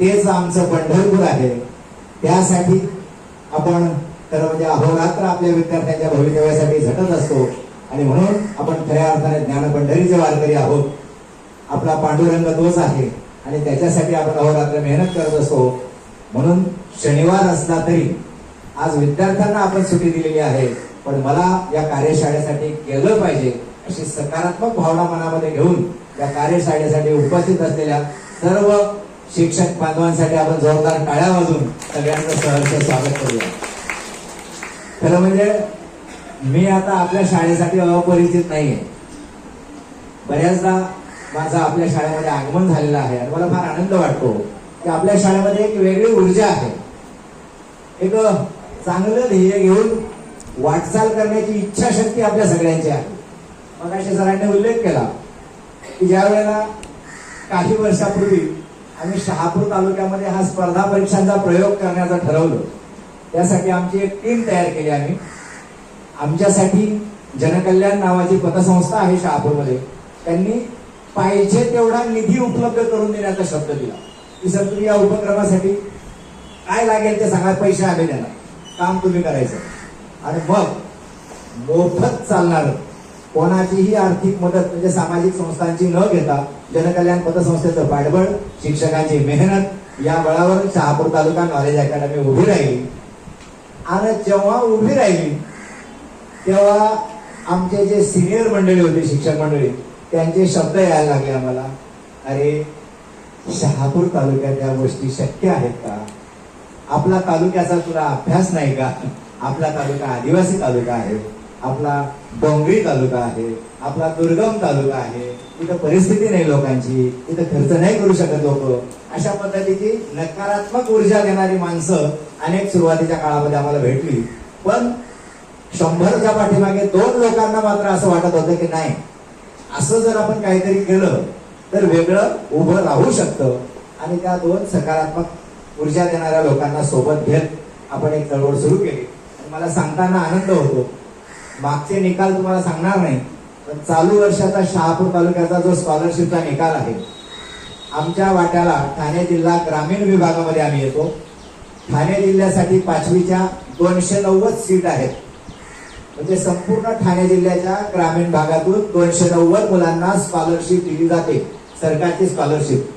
तेच आमचं पंढरपूर आहे. त्यासाठी आपण खरं म्हणजे अहोरात्र आपल्या विद्यार्थ्यांच्या भवितव्यासाठी झटत असतो. आणि म्हणून आपण खऱ्या अर्थाने ज्ञान पंढरीचे वारकरी आहोत. आपला पांडुरंग तोच आहे. आणि त्याच्यासाठी आपण अहोरात्र मेहनत करत असतो. म्हणून शनिवार असला तरी आज विद्यार्थ्यांना आपण सुट्टी दिलेली आहे. पण मला या कार्यशाळेसाठी केलं पाहिजे अशी सकारात्मक भावना मनामध्ये घेऊन या कार्यशाळेसाठी उपस्थित असलेल्या सर्व शिक्षक बांधवांसाठी आपण जोरदार टाळ्या वाजून सगळ्यांचं सहर्ष स्वागत करूया. खरं म्हणजे मी आता आपल्या शाळेसाठी अपरिचित नाहीये. बऱ्याचदा माझं आपल्या शाळेमध्ये आगमन झालेलं आहे आणि मला फार आनंद वाटतो की आपल्या शाळेमध्ये एक वेगळी ऊर्जा आहे. एक चांगलं ध्येय घेऊन वाटचाल करण्याची इच्छाशक्ती आपल्या सगळ्यांची आहे. मग सरांनी उल्लेख केला की ज्या वेळेला काही वर्षापूर्वी आम्ही शहापूर तालुक्यामध्ये हा स्पर्धा परीक्षांचा प्रयोग करण्याचं ठरवलं. त्यासाठी आमची एक टीम तयार केली आम्ही. आमच्यासाठी जनकल्याण नावाची पतसंस्था आहे शहापूरमध्ये. त्यांनी पाहिजे तेवढा निधी उपलब्ध करून देण्याचा शब्द दिला. की सर तुम्ही या उपक्रमासाठी काय लागेल ते सांगा पैसे आम्ही देणार. काम तुम्ही करायचं. आणि मग मोफत चालणार कोणाचीही आर्थिक मदत म्हणजे सामाजिक संस्थांची न घेता जनकल्याण पतसंस्थेचं पाठबळ शिक्षकांची मेहनत या बळावर शहापूर तालुका नॉलेज अकॅडमी उभी राहिली. आणि जेव्हा उभी राहिली तेव्हा आमचे जे सिनियर मंडळी होते शिक्षक मंडळी त्यांचे शब्द यायला लागले आम्हाला. अरे शहापूर तालुक्यात या गोष्टी शक्य आहेत का? आपला तालुक्याचा तुला अभ्यास नाही का? आपला तालुका आदिवासी तालुका आहे. आपला डोंगरी तालुका आहे आपला दुर्गम तालुका आहे तिथं परिस्थिती नाही लोकांची तिथं खर्च नाही करू शकत लोक. अशा पद्धतीची नकारात्मक ऊर्जा देणारी माणसं अनेक सुरुवातीच्या काळामध्ये आम्हाला भेटली. पण शंभरच्या पाठीमागे दोन लोकांना मात्र असं वाटत होतं की नाही असं जर आपण काहीतरी केलं तर वेगळं उभं राहू शकतं. आणि त्या दोन सकारात्मक ऊर्जा देणाऱ्या लोकांना सोबत घेत आपण एक चळवळ सुरू केली. मला सांगताना आनंद होतो. मागचे निकाल तुम्हाला सांगणार नाही पण चालू वर्षाचा शहापूर तालुक्याचा जो स्कॉलरशिपचा निकाल आहे आमच्या वाट्याला ठाणे जिल्हा ग्रामीण विभागामध्ये आम्ही येतो. ठाणे जिल्ह्यासाठी पाचवीच्या दोनशे नव्वद सीट आहेत. म्हणजे संपूर्ण ठाणे जिल्ह्याच्या ग्रामीण भागातून दोनशे नव्वद मुलांना स्कॉलरशिप दिली जाते सरकारची स्कॉलरशिप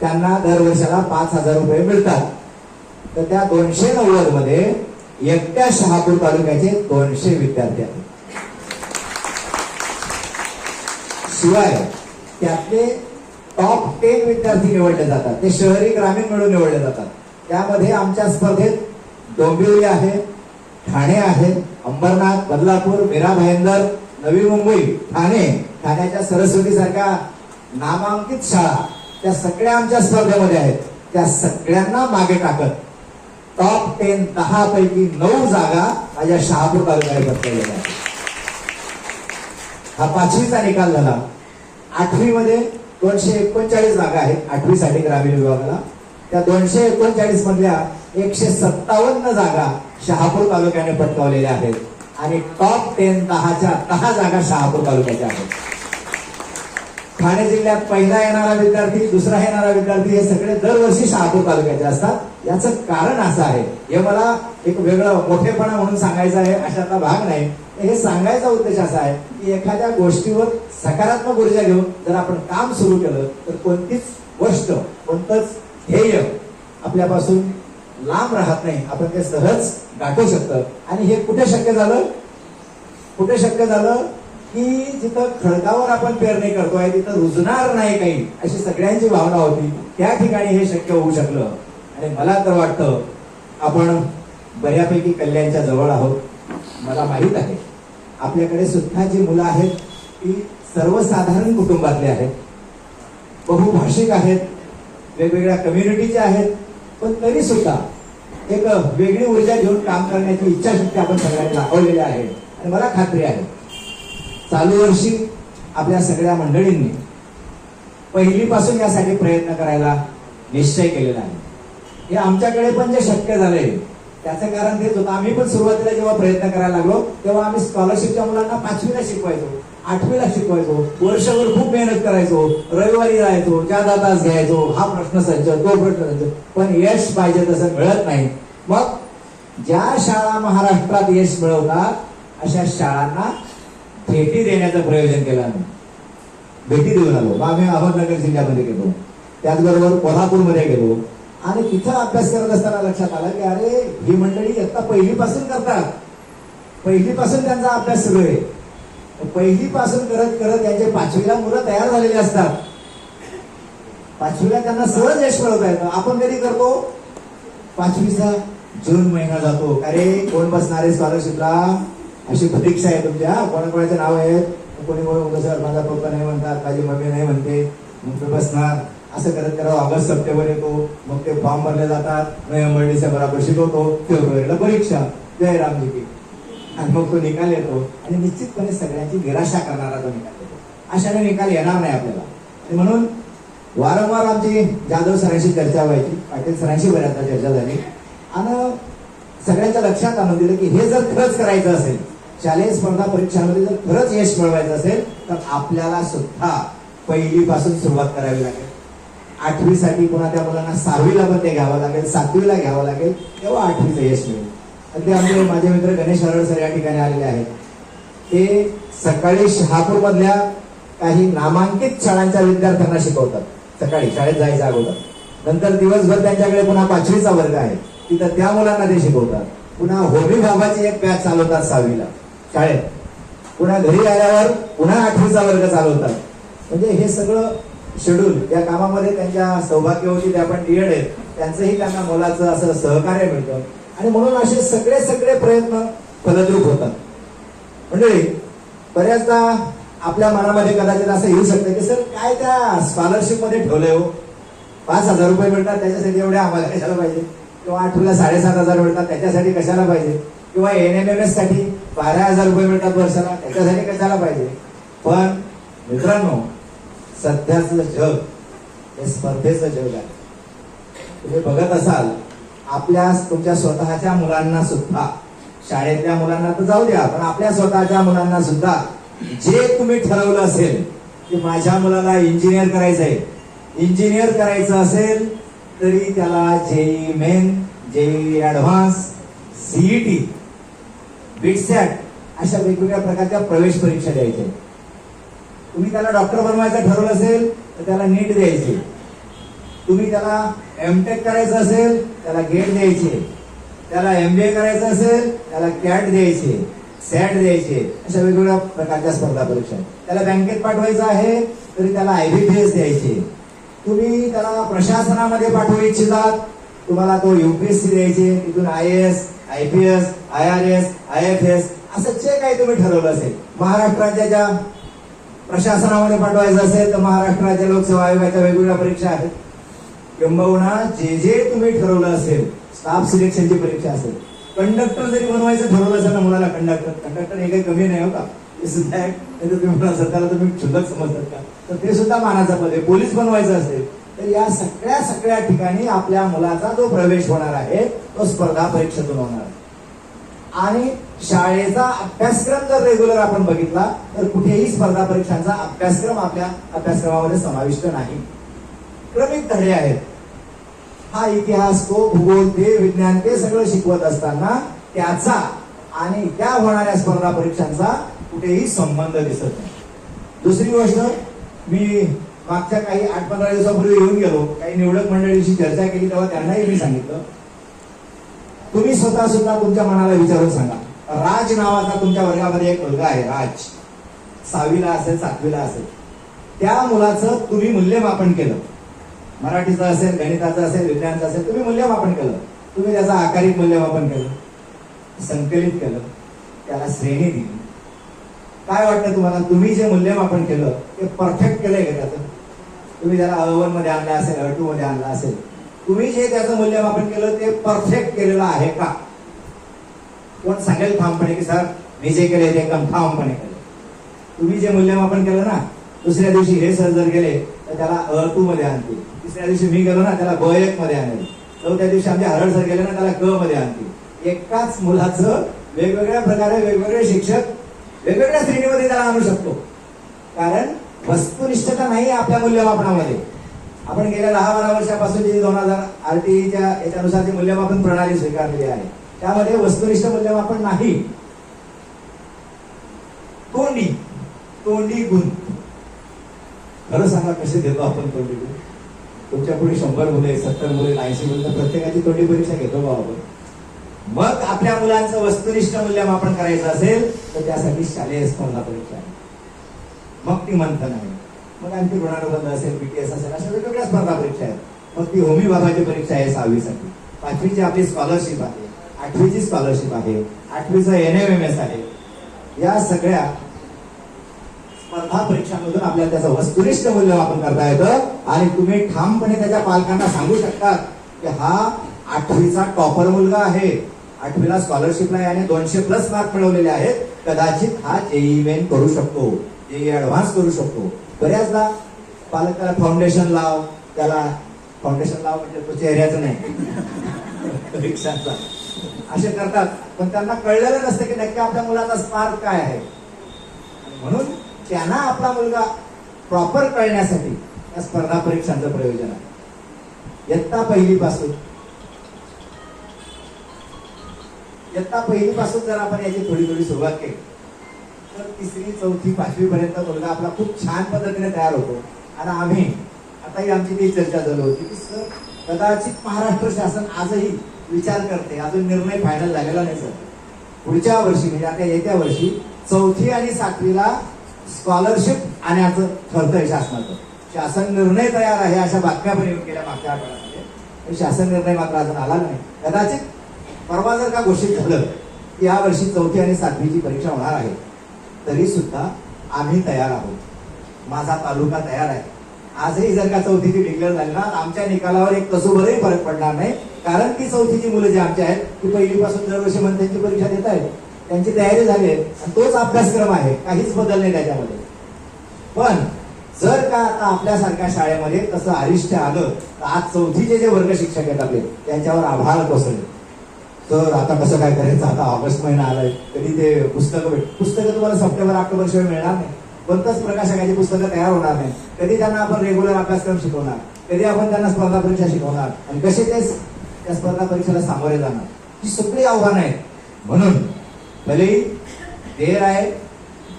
त्यांना दरवर्षाला पाच हजार रुपये मिळतात. तर त्या दोनशे नव्वदमध्ये एकट्या शहापूर तालुक्याचे दोनशे विद्यार्थी आहेत. शिवाय त्यातले टॉप टेन विद्यार्थी निवडले जातात. ते शहरी ग्रामीण मिळून निवडले जातात. त्यामध्ये आमच्या स्पर्धेत डोंबिवली आहे ठाणे आहे अंबरनाथ बदलापूर मीरा भाईंदर नवी मुंबई ठाणे ठाण्याच्या सरस्वती सारख्या नामांकित शाळा त्या सगळ्या आमच्या स्पर्धेमध्ये आहेत. त्या सगळ्यांना मागे टाकत टॉप टेन दहा पैकी नऊ जागा माझ्या शहापूर तालुक्याने पटकवलेल्या आहेत हा पाचवीचा निकाल झाला आठवीमध्ये दोनशे एकोणचाळीस जागा आहेत आठवीसाठी ग्रामीण विभागाला त्या दोनशे एकोणचाळीस मधल्या एकशे सत्तावन्न जागा शहापूर तालुक्याने पटकावलेल्या आहेत आणि टॉप टेन दहाच्या दहा जागा शहापूर तालुक्याच्या आहेत ठाणे जिल्ह्यात पहिला येणारा विद्यार्थी दुसरा येणारा विद्यार्थी हे सगळे दरवर्षी शहापूर तालुक्याचे असतात. याचं कारण असं आहे. हे मला एक वेगळं मोठेपणा म्हणून सांगायचं आहे अशातला भाग नाही. हे सांगायचा उद्देश असा आहे की एखाद्या गोष्टीवर सकारात्मक ऊर्जा घेऊन जर आपण काम सुरू केलं तर कोणतीच गोष्ट कोणतंच ध्येय आपल्यापासून लांब राहत नाही. आपण ते सहज गाठू शकतं. आणि हे कुठे शक्य झालं? कुठे शक्य झालं? की जिथं खडकावर आपण पेरणी करतोय तिथं रुजणार नाही काही. अशी सगळ्यांची भावना होती. त्या ठिकाणी हे शक्य होऊ शकलं. आणि मला तर वाटतं आपण बऱ्यापैकी कल्याणच्या जवळ आहोत. मला माहीत आहे. आपल्याकडे सुद्धा जी मुलं आहेत ती सर्वसाधारण कुटुंबातली आहेत. बहुभाषिक आहेत. वेगवेगळ्या कम्युनिटीचे आहेत. पण तरी सुद्धा एक वेगळी ऊर्जा घेऊन काम करण्याची इच्छाशक्ती आपण सगळ्यांनी दाखवलेली आहे. आणि मला खात्री आहे चालू वर्षी आपल्या सगळ्या मंडळींनी पहिलीपासून यासाठी प्रयत्न करायला निश्चय केलेला आहे. हे आमच्याकडे पण जे शक्य झालंय त्याचं कारण तेच होतं. आम्ही पण सुरुवातीला जेव्हा प्रयत्न करायला लागलो तेव्हा आम्ही स्कॉलरशिपच्या मुलांना पाचवीला शिकवायचो आठवीला शिकवायचो. वर्षभर खूप मेहनत करायचो रविवारी जायचो जादा तास घ्यायचो हा प्रश्न संच तो प्रश्न संच. पण यश पाहिजे तसं मिळत नाही. मग ज्या शाळा महाराष्ट्रात यश मिळवतात अशा शाळांना भेटी देण्याचं प्रयोजन केलं आम्ही. भेटी देऊन आलो. मग आम्ही अहमदनगर जिल्ह्यामध्ये गेलो. त्याचबरोबर कोल्हापूरमध्ये गेलो. आणि तिथं अभ्यास करत असताना लक्षात आलं की अरे ही मंडळी आता पहिलीपासून करतात. पहिलीपासून त्यांचा अभ्यास सुरू आहे. पहिलीपासून करत करत त्यांचे पाचवीला मुलं तयार झालेली असतात. पाचवीला त्यांना सहज यश मिळवता येतं. आपण कधी करतो? पाचवीचा जून महिना जातो. अरे कोण बसणार आहे स्कॉलरशिपला अशी परीक्षा आहे तुमच्या. कोणाकोणाचे नाव आहेत कोणी कोणी सर माझा पप्पा नाही म्हणतात माझी मम्मी नाही म्हणते. मग बसणार. असं करत करत ऑगस्ट सप्टेंबर येतो. मग ते फॉर्म भरले जातात. नोव्हेंबर डिसेंबर आपण शिकवतो फेब्रुवारीला परीक्षा. जय रामजी की. आणि मग तो निकाल येतो. आणि निश्चितपणे सगळ्यांची निराशा करणारा तो निकाल येतो. अशाने निकाल येणार नाही आपल्याला. आणि म्हणून वारंवार आमची जाधव सरांशी चर्चा व्हायची. पाटील सरांशी बऱ्याचदा चर्चा झाली. आणि सगळ्यांच्या लक्षात आणून दिलं की हे जर खरंच करायचं असेल शालेय स्पर्धा परीक्षांमध्ये जर खरंच यश मिळवायचं असेल तर आपल्याला सुद्धा पहिलीपासून सुरुवात करावी लागेल. आठवीसाठी पुन्हा त्या मुलांना सहावीला पण ते घ्यावं लागेल सातवीला घ्यावं लागेल तेव्हा आठवीचं यश मिळेल. आणि ते आमचे माझे मित्र गणेश हरड सर या ठिकाणी आलेले आहेत. ते सकाळी शहापूर मधल्या काही नामांकित शाळांच्या विद्यार्थ्यांना शिकवतात. सकाळी शाळेत जायच्या अगोदर. नंतर दिवसभर त्यांच्याकडे पुन्हा पाचवीचा वर्ग आहे. तिथं त्या मुलांना ते शिकवतात. पुन्हा होमी बाबाची एक बॅच चालवतात सहावीला. शाळेत पुन्हा घरी आल्यावर पुन्हा आठवीचा वर्ग चालवतात म्हणजे हे सगळं शेड्यूल या कामामध्ये त्यांच्या सौभाग्यवती त्या पण डीएड आहेत त्यांचंही त्यांना मोलाचं असं सहकार्य मिळतं. आणि म्हणून असे सगळे सगळे प्रयत्न फलद्रूप होतात. म्हणजे बऱ्याचदा आपल्या मनामध्ये कदाचित असं येऊ शकतं की सर काय त्या स्कॉलरशिपमध्ये ठेवलंय हो? पाच हजार रुपये मिळतात त्याच्यासाठी एवढे आम्हाला कशाला पाहिजे? किंवा आठवीला साडेसात हजार मिळतात त्याच्यासाठी कशाला पाहिजे? किंवा एन एम एम एससाठी बारा हजार रुपये मिळतात वर्षाला. त्याच्यासाठी कशाला पाहिजे? पण मित्रांनो सध्याचं जग हे स्पर्धेचं जग आहे. तुम्ही बघत असाल आपल्या तुमच्या स्वतःच्या मुलांना सुद्धा शाळेतल्या मुलांना तर जाऊ द्या पण आपल्या स्वतःच्या मुलांना सुद्धा जे तुम्ही ठरवलं असेल की माझ्या मुलाला इंजिनियर करायचं आहे इंजिनियर करायचं असेल तरी त्याला JEE Main JEE advance CET BITSAT अशा वेगवेगळ्या प्रकारच्या प्रवेश परीक्षा द्यायच्या. तुम्ही त्याला डॉक्टर बनवायचं ठरवलं असेल तर त्याला नीट द्यायची. तुम्ही त्याला एमटेक करायचं असेल त्याला गेट द्यायचे. त्याला एमबीए करायचं असेल त्याला कॅट द्यायचे. सॅट द्यायचे. अशा वेगवेगळ्या प्रकारच्या स्पर्धा परीक्षा. त्याला बँकेत पाठवायचं आहे तरी त्याला आयबीपीएस द्यायचे. तुम्ही त्याला प्रशासनामध्ये पाठवू इच्छितात. तुम्हाला तो युपीएससी द्यायचे तिथून I S I P S I R S I F S असं जे काही तुम्ही ठरवलं असेल महाराष्ट्र राज्याच्या प्रशासनामध्ये पाठवायचं असेल तर महाराष्ट्र राज्य लोकसेवा आयोगाच्या वेगवेगळ्या परीक्षा आहेत. किंबहुना जे जे तुम्ही ठरवलं असेल स्टाफ सिलेक्शनची परीक्षा असेल कंडक्टर जरी बनवायचं ठरवलं असेल ना मुलाला कंडक्टर कंडक्टर हे काही कमी नाही होता ते सुद्धा नाही तर तुम्ही म्हणा तुम्ही क्षुल्लक समजतात का? तर ते सुद्धा मानाचं पद आहे. पोलीस बनवायचं असेल तर या सगळ्या सगळ्या ठिकाणी आपल्या मुलाचा जो प्रवेश होणार आहे तो स्पर्धा परीक्षेतून होणार. आहे आणि शाळेचा अभ्यासक्रम जर रेग्युलर आपण बघितला तर कुठेही स्पर्धा परीक्षांचा अभ्यासक्रम आपल्या अभ्यासक्रमामध्ये समाविष्ट नाही. क्रमिक धडे आहेत. हा इतिहास तो भूगोल ते विज्ञान ते सगळं शिकवत असताना त्याचा आणि त्या होणाऱ्या स्पर्धा परीक्षांचा कुठेही संबंध दिसत नाही. दुसरी गोष्ट मी मागच्या काही आठ पंधरा दिवसापूर्वी येऊन गेलो. काही निवडक मंडळीशी चर्चा केली तेव्हा त्यांनाही मी सांगितलं. तुम्ही स्वतः सुद्धा तुमच्या मनाला विचारून सांगा. राज नावाचा तुमच्या वर्गामध्ये एक मुलगा आहे राज. सहावीला असेल सातवीला असेल. त्या मुलाचं तुम्ही मूल्यमापन केलं. मराठीचं असेल गणिताचं असेल विज्ञानचं असेल तुम्ही मूल्यमापन केलं. तुम्ही त्याचं आकारिक मूल्यमापन केलं. संकलित केलं. त्याला श्रेणी दिली. काय वाटतं तुम्हाला? तुम्ही जे मूल्यमापन केलं ते परफेक्ट केलंय का त्याचं? तुम्ही त्याला अवनमध्ये आणला असेल अटू मध्ये आणला असेल. तुम्ही जे त्याचं मूल्यमापन केलं ते परफेक्ट केलेलं आहे का? कोण सांगेल ठामपणे की सर मी जे केले ते एकदम ठामपणे केले तुम्ही जे मूल्यमापन केलं ना दुसऱ्या दिवशी हे सर जर गेले तर त्याला अ टू मध्ये आणतील. तिसऱ्या दिवशी मी गेलो ना त्याला ब एक मध्ये आणेल. चौथ्या दिवशी आमचे हरड सर गेले ना त्याला क मध्ये आणतील. एकाच मुलाचं वेगवेगळ्या प्रकारे वेगवेगळे शिक्षक वेगवेगळ्या श्रेणीमध्ये त्याला आणू शकतो. कारण वस्तुनिष्ठता नाही आपल्या मूल्यमापनामध्ये. आपण गेल्या दहा बारा वर्षापासून जी दोन हजार आरटीच्या याच्यानुसार जी मूल्यमापन प्रणाली स्वीकारलेली आहे. त्यामध्ये वस्तुनिष्ठ मूल्यमापन नाही. तोंडी तोंडी गुण. खरं सांगा कसे देतो आपण तोंडी गुण? तुमच्यापुढे शंभर मुले सत्तर मुले ऐंशी मुलं प्रत्येकाची तोंडी परीक्षा घेतो बा आपण. मग आपल्या मुलांचं वस्तुनिष्ठ मूल्यमापन करायचं असेल तर त्यासाठी शालेय स्पर्धा परीक्षा आहे. मग ती मंथन आहे. मग आणखी ऋणानुबंध असेल बीटीएस असेल अशा वेगवेगळ्या स्पर्धा परीक्षा आहेत. मग ती होमी बाबाची परीक्षा आहे सहावीसाठी. पाचवीची आपली स्कॉलरशिप आहे. आठवीची स्कॉलरशिप आहे. आठवीचं एन एम एम एस आहे. या सगळ्या स्पर्धा परीक्षांमधून आपल्याला त्याचं वस्तुनिष्ठ मूल्यमापन करता येतं. आणि तुम्ही ठामपणे त्याच्या पालकांना सांगू शकतात की हा आठवीचा टॉपर मुलगा आहे. आठवीला स्कॉलरशिपला याने दोनशे प्लस मार्क मिळवलेले आहेत. कदाचित हा जेई मेन करू शकतो. जेई ऍडव्हान्स करू शकतो. बऱ्याचदा पालकाला फाउंडेशन लाव त्याला फाउंडेशन लाव म्हणजे तो चेहऱ्याचं नाही. रिक्षाचा असे करतात. पण त्यांना कळलेलं नसतं की नक्की आपल्या मुलाचा स्पार्क काय आहे. म्हणून त्यांना आपला मुलगा प्रॉपर कळण्यासाठी या स्पर्धा परीक्षांचं प्रयोजन आहे. इयत्ता पहिली पासून इयत्ता पहिली पासून जर आपण याची थोडी थोडी सुरुवात केली तर तिसरी चौथी पाचवी पर्यंत मुलगा आपला खूप छान पद्धतीने तयार होतो. आणि आम्ही आताही आमची ती चर्चा झाली होती की सर कदाचित महाराष्ट्र शासन आजही विचार करते. अजून निर्णय फायनल झालेला नाही सर. पुढच्या वर्षी म्हणजे आता येत्या वर्षी चौथी आणि सातवीला स्कॉलरशिप आणण्याचं ठरतंय शासनाचं. शासन निर्णय तयार आहे अशा बातम्या पण येऊन गेल्या मागच्या आठवड्यामध्ये. पण शासन निर्णय मात्र अजून आला नाही. कदाचित परवा जर का घोषित झालं की या वर्षी चौथी आणि सातवीची परीक्षा होणार आहे. तरी सुद्धा आम्ही तयार आहोत. माझा तालुका तयार आहे. आजही जर का चौथीची डिक्लेअर झाली ना आमच्या निकालावर एक कसोबरही फरक पडणार नाही. कारण की चौथीची मुलं जी आमची आहेत ती पहिलीपासून दरवर्षी त्यांची परीक्षा देत आहेत. त्यांची तयारी झाली आहे. आणि तोच अभ्यासक्रम आहे. काहीच बदल नाही त्याच्यामध्ये. पण जर का आता आपल्यासारख्या शाळेमध्ये तसं आरिष्ट आलं तर आज चौथीचे जे वर्ग शिक्षक आहेत आपले त्यांच्यावर आभार कोसळले. तर आता कसं काय करायचं? आता ऑगस्ट महिना आलाय कधी ते पुस्तकं भेट पुस्तकं तुम्हाला सप्टेंबर ऑक्टोबर शिवाय मिळणार नाही. कोणत्याच प्रकाशकाची पुस्तकं तयार होणार नाही. कधी त्यांना आपण रेग्युलर अभ्यासक्रम शिकवणार? कधी आपण त्यांना स्पर्धा परीक्षा शिकवणार? आणि कसे ते त्या स्पर्धा परीक्षेला सामोरे जाणार? ही सगळी आव्हानं आहेत. म्हणून भलेही देर आहे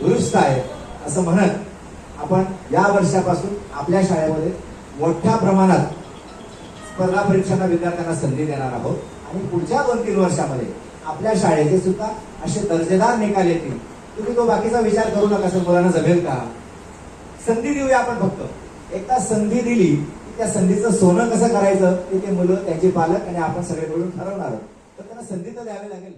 दुरुस्त आहे असं म्हणत आपण या वर्षापासून आपल्या शाळेमध्ये मोठ्या प्रमाणात स्पर्धा परीक्षांना विद्यार्थ्यांना संधी देणार आहोत. आणि पुढच्या दोन तीन वर्षामध्ये आपल्या शाळेचे सुद्धा असे दर्जेदार निकाल येतील. तुम्ही तो बाकीचा विचार करू नका सर मुलांना जमेल का? संधी देऊया आपण फक्त. एकदा संधी दिली की त्या संधीचं सोनं कसं करायचं ते ते मुलं त्यांचे पालक आणि आपण सगळे मिळून ठरवणार तर त्यांना संधी तर द्यावी लागेल.